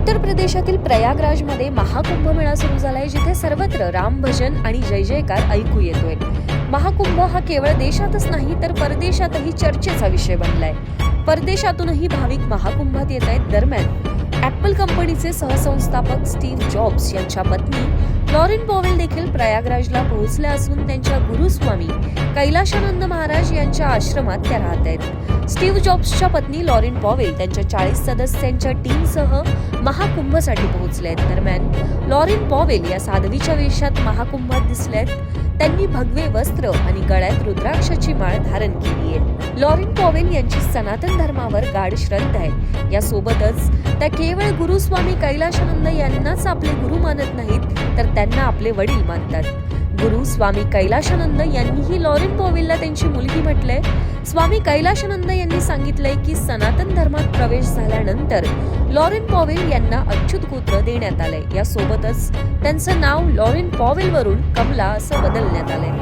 उत्तर प्रदेशातील प्रयागराजमध्ये महाकुंभ मेळा सुरू झालाय जिथे सर्वत्र राम भजन आणि जय जयकार ऐकू येतोय. महाकुंभ हा केवळ देशातच नाही तर परदेशातही चर्चेचा विषय बनलाय. परदेशातूनही भाविक महाकुंभात येत आहेत दरम्यान. ऍपल कंपनीचे सहसंस्थापक स्टीव्ह जॉब्स यांच्या पत्नी लॉरेन पॉवेल देखील प्रयागराजला पोहोचल्या असून त्यांच्या गुरुस्वामी कैलाशानंद महाराज यांच्या आश्रमात त्या राहत आहेत. स्टीव्ह जॉब्सच्या पत्नी लॉरेन पॉवेल त्यांच्या चाळीस सदस्यांच्या टीमसह महाकुंभसाठी पोहोचल्या आहेत. दरम्यान लॉरेन पॉवेल या साध्वीच्या वेशात महाकुंभात दिसल्या आहेत. त्यांनी भगवे वस्त्र आणि गळ्यात रुद्राक्षाची माळ धारण केली आहे. लॉरिन पॉवेल यांची सनातन धर्मावर गाढ श्रद्धा आहे. यासोबतच त्या केवळ गुरुस्वामी कैलाशानंद यांनाच आपले गुरु मानत नाहीत तर त्यांना आपले वडील मानतात. गुरु स्वामी कैलाशानंद यांनीही लॉरेन पॉवेलला त्यांची मुलगी म्हटलंय. स्वामी कैलाशानंद यांनी सांगितलंय की सनातन धर्मात प्रवेश झाल्यानंतर लॉरेन पॉवेल यांना अच्युत गोत्र देण्यात आलंय. यासोबतच त्यांचं नाव लॉरेन पॉवेल वरून कमला असं बदलण्यात आलंय.